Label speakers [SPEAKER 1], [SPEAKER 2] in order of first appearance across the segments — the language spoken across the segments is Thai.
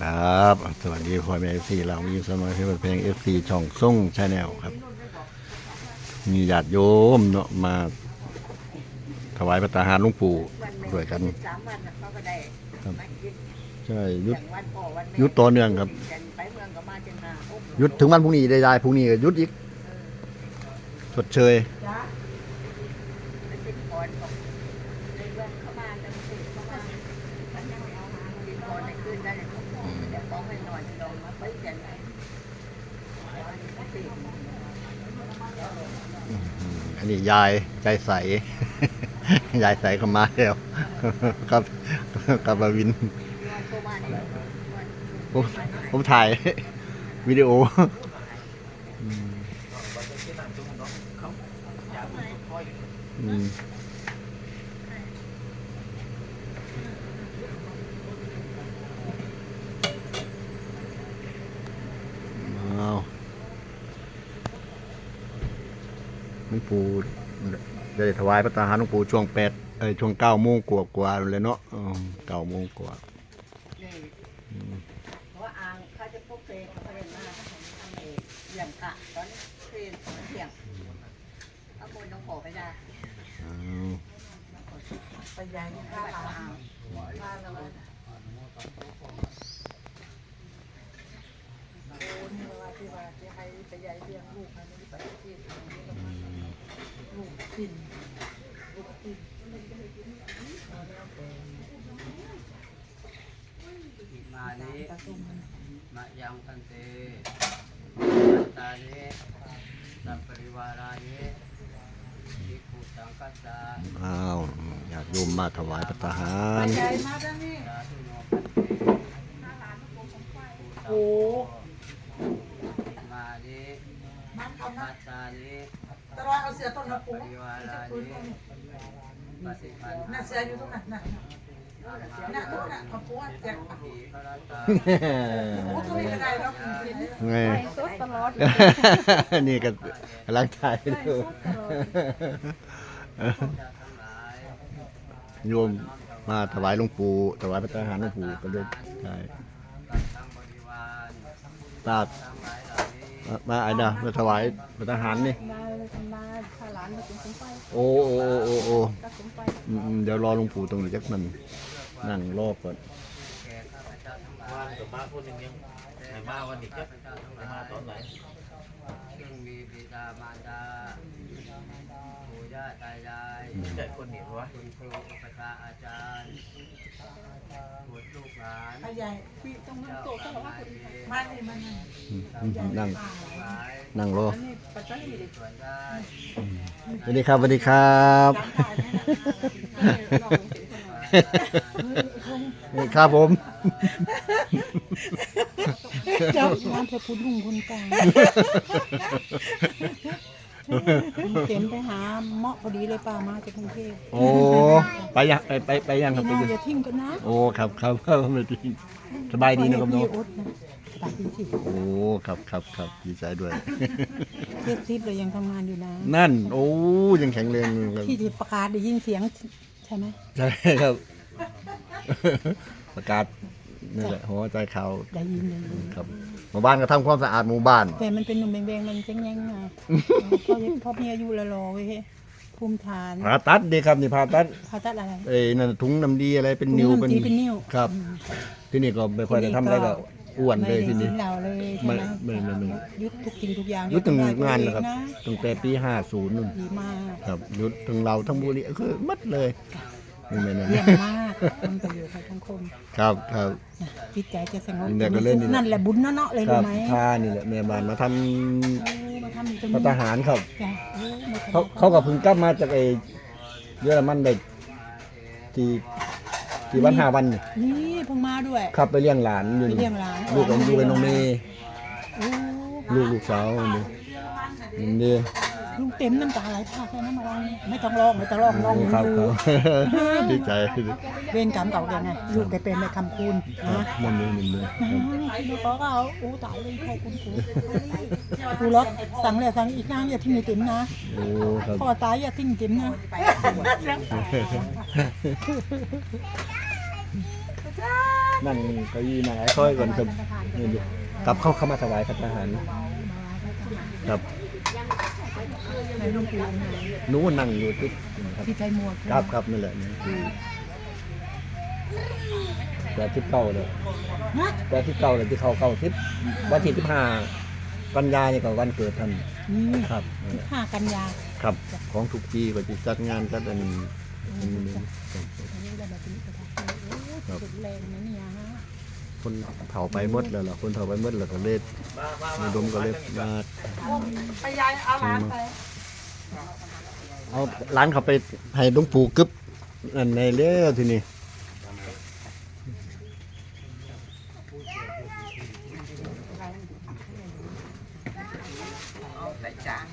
[SPEAKER 1] ครับ สวัสดีพ่อแม่เอฟซีเรามีสมาชิกเพลงเอฟซีช่องส่งชาแนลครับ มีญาติโยมเนาะมาถวายพระตาหารหลวงปู่ด้วยกัน
[SPEAKER 2] สามวันน่ะเขาก็ได้
[SPEAKER 1] ครับใช่ยุด
[SPEAKER 2] อย่างวันพ่อวันแม่
[SPEAKER 1] ยุดต่อเนื่องครับ
[SPEAKER 2] ไปเมืองก็มาจนมาโอ้โห
[SPEAKER 1] ยุดถึงวันพรุ่งนี้ได้ได้พรุ่งนี้ก็ยุดอีกชดเชย
[SPEAKER 2] จ้ามันเป็นพรของในเมืองเข้ามาจังสิเข้ามามันยังไม่เอามาเป็นพรในคืนนั้นเนี่ยเขาบอกแต่ต้ อันนี้
[SPEAKER 1] ยายใจใส ยายใสก็มาแล้วครับกับวิน ผมผมถ่ายวิดีโออืมอืมอ้าว หลวงปู่ได้ถวายพระตาหารหลวงปู่ช่วงแปดเอ้ยช่วงเก้าโมงกว่ากว่าๆเลยเนาะเก้าโมงกว่า
[SPEAKER 2] เพราะว่าอ่างเขาจะพวกเพลงเขาเรียนมากทำเองเยี่ยมกะตอนนี้เพลงเที่ยงเอามวยน้องขอไปได้
[SPEAKER 1] อ้าว
[SPEAKER 2] ไปย้ายที่ท่าลาวท่าลาที่ว่าที่ให้ไปย้ายเลี้ยงลูกให้ไม่ได้ไปที่ ลูกกินลูกกิน
[SPEAKER 3] อิมานิมะยังพันเตตานิสัพปริวารานิภิกขุสังกัสสะ
[SPEAKER 1] อ้าวอยากโยมมาถวายพระตาหาร
[SPEAKER 2] ย้ายมาด้านนี้
[SPEAKER 3] สาธุโนพันเต
[SPEAKER 2] โอ้
[SPEAKER 3] อิมานิ
[SPEAKER 2] มันเอา
[SPEAKER 3] มั
[SPEAKER 2] มา
[SPEAKER 3] ตตานิ
[SPEAKER 2] ตลอดเอาเสือต้นมา
[SPEAKER 3] พป
[SPEAKER 2] ปู
[SPEAKER 3] ริวารานิปฏิปัน
[SPEAKER 2] น่ะเสืออยู่ตรงนั้นน่ะน่ะนู่นน่ะเอาปูแจก
[SPEAKER 3] ทีพระรัตตา
[SPEAKER 2] ปูตรงนี้ก็ได้แล้ว
[SPEAKER 1] ไงนี่ก็กำลังถ่ายดู
[SPEAKER 3] จะทั้งหลย
[SPEAKER 1] โยมมาถวายหลวงปู่ถวายพระตาหารหลวงปู่ก็เลยใช่
[SPEAKER 3] กับทั้งบริวาร
[SPEAKER 1] ตา มาไอ้นะมาถวายพระตาหารนี่
[SPEAKER 4] มามาถ้าหลานมาถึงสมไป
[SPEAKER 1] โอ้โอ้โอ้โอ้โอ้
[SPEAKER 4] ก็สมไป
[SPEAKER 1] อืมอืมเดี๋ยวรอหลวงปู่ตรงนี้จักมันนั่งรอก่อน
[SPEAKER 3] แก่ข้าพเจ้าทั้งหลา
[SPEAKER 5] ว่ายกับมาคนหนึ่งยังไหนมาวันนี้
[SPEAKER 3] ข้า
[SPEAKER 5] ก็
[SPEAKER 3] พเจ้าทั้งห
[SPEAKER 5] ไหน
[SPEAKER 3] ลาย
[SPEAKER 5] มาตอนไหน
[SPEAKER 3] ซึ่งมีบิดามารดาปู่ย่าตายาย
[SPEAKER 5] แต่คนเหนียววะ
[SPEAKER 3] คุณครูอุปชฌาย์อาจารย์บุตรลูกหลาน
[SPEAKER 2] ใหญ่
[SPEAKER 4] พี่ต้องนั่ง
[SPEAKER 3] เจ้า
[SPEAKER 4] โต๊ะก็
[SPEAKER 3] ทั้
[SPEAKER 4] บอก
[SPEAKER 3] งห
[SPEAKER 4] ว่า
[SPEAKER 3] ลายนี้
[SPEAKER 2] มานี่มานี่
[SPEAKER 1] อืมอืมนั่ง
[SPEAKER 3] ทั้งหลาย
[SPEAKER 1] นั่งรอ
[SPEAKER 4] อันนี้ปัจจัยนี่ดิ
[SPEAKER 3] ส่วนได้
[SPEAKER 1] สวัสดีครับสวัสดีครับ
[SPEAKER 4] ลองเห็นคนหน่อย
[SPEAKER 1] นี่ครับผม
[SPEAKER 4] เจ้าน้ำพระพุทธลุงคนกลางคุณ เข็มไปหาเหมาะพอดีเลยป่ามาจากกรุงเทพ
[SPEAKER 1] โอ้ไปยังไปไปไปยังครับ
[SPEAKER 4] พี่
[SPEAKER 1] ไป
[SPEAKER 4] น้อง
[SPEAKER 1] ยัง
[SPEAKER 4] อย่าทิ้งกันนะ
[SPEAKER 1] โอ้ครับครับครับไม่จริงสบายดีนะครับ
[SPEAKER 4] พี่
[SPEAKER 1] เนาะ
[SPEAKER 4] อดนะสบายดีสิ
[SPEAKER 1] โอ้ครับครับครับดีใจด้วย
[SPEAKER 4] เทียบทิพย์เรายังทำงานอยู่นะ
[SPEAKER 1] นั่น โอ้ยังแข็งแรงอยู่ครับ
[SPEAKER 4] ที่ที่ประกาศได้ยินเสียงใช่ไหม
[SPEAKER 1] ใช่ครับ ประกาศ นี่แหละหัวใจข่าว
[SPEAKER 4] ได้ยินได้ยิน
[SPEAKER 1] ครับหมู่บ้านก็ทำความสะอาดหมู่บ้าน
[SPEAKER 4] แต่มันเป็นหนุ่มแบงๆมันเจ๊งแยงอะพอพอมีอายุและรอเว้ยภูมิฐาน
[SPEAKER 1] ผ่าตัดดีครับนี่ผ่าตัด
[SPEAKER 4] ผ่าตัดอะไร
[SPEAKER 1] เอ้ยนั่นถุงน้ำดีอะไรเป็นนิ้ว
[SPEAKER 4] ถุงน้ำดีเป็นนิ้ว
[SPEAKER 1] ครับ ที่นี่ก็ไม่ค่อยได้ทำอะไรก็อ้วนเลยที่นี่
[SPEAKER 4] ไม่ได้กินเหล้าเลย
[SPEAKER 1] ไม่
[SPEAKER 4] ใช่ไหม
[SPEAKER 1] ไม่ไม่ไม่
[SPEAKER 4] ยุดทุกสิ่งทุกอย่าง
[SPEAKER 1] ยุดถึง
[SPEAKER 4] ทำล
[SPEAKER 1] งาน
[SPEAKER 4] ตัว
[SPEAKER 1] แล้วครับ
[SPEAKER 4] เองนะ
[SPEAKER 1] ตั้งแต่ปีห้าศูนย์นู่น
[SPEAKER 4] ดีมาก
[SPEAKER 1] ครับยุดทั้งเราทั้งบุรีคือมัดเลย นี่ไม่นั่น
[SPEAKER 4] เยี่ยมมากทำประโยชน์ให้สังคม
[SPEAKER 1] ครับครับ
[SPEAKER 4] นะจิตใจจะสงบ
[SPEAKER 1] เนี่ยก็เล่นนี่แหละ
[SPEAKER 4] นั่นแหละบุญเนาะๆเลย
[SPEAKER 1] ครั
[SPEAKER 4] รู้
[SPEAKER 1] บ
[SPEAKER 4] ไหม
[SPEAKER 1] ท่านี่แหละแม่บ้านมาทำ
[SPEAKER 4] เออมาทำอยู่ตรง
[SPEAKER 1] พระ
[SPEAKER 4] นี้
[SPEAKER 1] ทหารครับ
[SPEAKER 4] จ้ะเออมาทำ
[SPEAKER 1] เขาเขาก็เพิ่งกลับมาจากไอ้เยอรมันได้ที่ที่วันห้าวันนี่
[SPEAKER 4] นี่เพิ่งมาด้วย
[SPEAKER 1] ครับไปเลี้ยงหลานอยู่
[SPEAKER 4] ไป
[SPEAKER 1] นี่
[SPEAKER 4] เลี้ยงหลาน
[SPEAKER 1] ลูกกับลูกกับน้องเมย์
[SPEAKER 4] โอ้
[SPEAKER 1] ลูกลูกสาวนี่นี่นี่
[SPEAKER 4] ลุงเต็มน้ำตาไหลพากเลยนะมาลองไม่ต้องร้องไม่ต้องร้องร้อง
[SPEAKER 1] ครับ
[SPEAKER 4] ดู
[SPEAKER 1] ครับดีใจ
[SPEAKER 4] เวรกรรมเก่าแกไงลูกแกเป็นในคำคูณนะ
[SPEAKER 1] มันนี่มันนี่
[SPEAKER 4] พี่น้องก็เอาโอ้ตายเลยพ่อคุณครูครูรถสั่งเลยสั่งอีกนางอย่าทิ้งไอ้ติ๋มนะ
[SPEAKER 1] โอ้ครับ
[SPEAKER 4] พ่อตายอย่าทิ้งติ๋มนะ
[SPEAKER 2] จ้า
[SPEAKER 1] นั่งเก้าอี้นั่งไอ้ค่อยก่อนครับนี่ดูกลับเข้าเข้ามาถวายพระทหารครับ
[SPEAKER 4] ในหลวงปู่องค์ไหน
[SPEAKER 1] นู้นนั่งอยู่ที่ครับ
[SPEAKER 4] ที่ใจหมวก
[SPEAKER 1] ครับครับนั่นแหละนี่คือแปดสิบเก้าเลย
[SPEAKER 4] ฮะ
[SPEAKER 1] แปดสิบเก้าเลยที่เขาเก้าสิบวันที่สิบห้ากันยาเนี่ยก็วันเกิดท่าน
[SPEAKER 4] นี่
[SPEAKER 1] ครับนั่นแหละ
[SPEAKER 4] ห้ากันยา
[SPEAKER 1] ครับ ของทุกปีก็จะจัดงานจัดอันนี้อันนี้ครับ
[SPEAKER 4] อันนี้ได้แบบนี้ก็ได้โอ้ยสุดแรงนะเนี่ยฮะ
[SPEAKER 1] คนเผาไปหมดแล้วล่ะคนเผาไปหมดแล้วก็เลยมีดมก็เลยมา
[SPEAKER 4] ไปยายเอาร้านไป
[SPEAKER 1] เอาร้านเขาไปให้หลุงปู่กึบอันในเลี้ยวทีนี้
[SPEAKER 2] ใส่จาน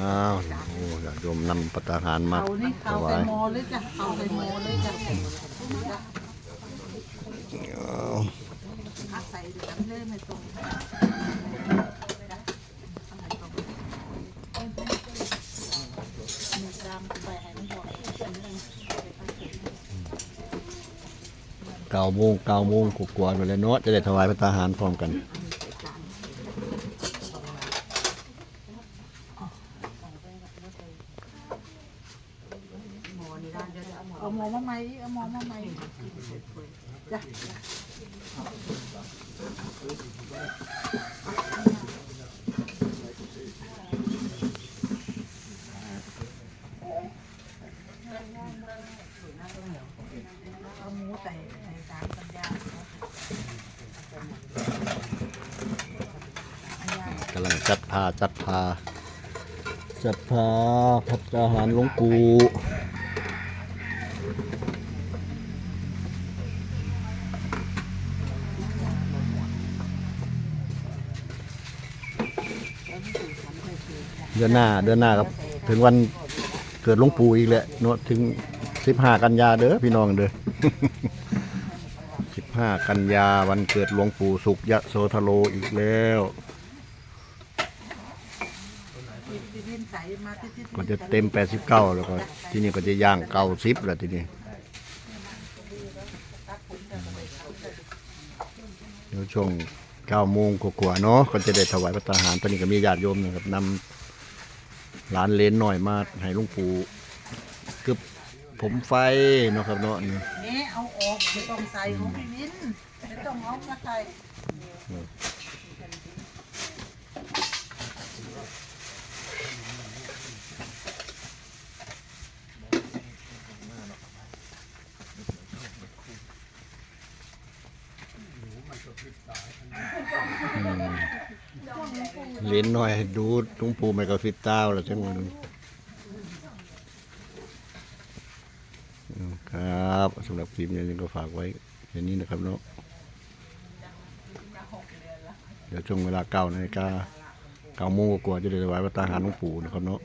[SPEAKER 1] อ้าวโอ้ญาติโยมนำปัตตาหารมา
[SPEAKER 4] เอานี่
[SPEAKER 1] ถ
[SPEAKER 4] เอา
[SPEAKER 1] วา
[SPEAKER 4] ใส่
[SPEAKER 1] ย
[SPEAKER 4] หมอเลยจ้ะเอาใส่หมอเลยจ้ะ
[SPEAKER 1] อ้าว
[SPEAKER 4] พักใส่กัน เลยไม่ตรงมีกรามไปให้ไมันบอก
[SPEAKER 1] เก้าโมงเก้าโมงกว่าๆไปแล้วเนาะจะได้ถวายปัตตาหารพร้อมกัน
[SPEAKER 4] เอาหมอมาใหมเอาหมอมาใหมจ้ะ เอาหมูใส่ใส่สามสัญญา
[SPEAKER 1] กำลังจัดพาจัดพาจัดพาพัตตาหารหลวงปู่ เดือนหน้าเดือนหน้าครับ ถึงวันเกิดหลวงปู่อีกแหละเนาะถึงสิบห้ากันยาเด้อพี่น้องเด้อ สิบห้ากันยาวันเกิดหลวงปู่สุขยะโสธโลอีกแล้ว
[SPEAKER 4] ดินใสมาที่ที่
[SPEAKER 1] ก็จะเต็ม89แล้วก็ที่นี่ก็จะย่างเก้าสิบแล้วทีนี้เดี๋ยวช่วง9โมงกว่าๆเนาะก็จะได้ถวายพระทหารตอนนี้ก็มีญาติโยมนะครับนำ หลานเลนหน่อยมาให้หลุงปู่กึบผมไฟเนาะครับเนาะนี่
[SPEAKER 4] นี่เอาออกไม่ต้องใส่ของพี่วินไม่ต้องเอามาใส่
[SPEAKER 1] ลนหน่อยดูทุ่งปู่ไม่ก็ฟิตเต้าแล้วจังหวะนี้ครับสำหรับคลิปนี้ก็ฝากไว้แค่นี้นะครับเนาะเดี๋ยวช่วงเวลาเก้านาฬิกาเก้าโมงกว่าจะได้ถวายพระตาหารหลวงปู่นะครับเนาะ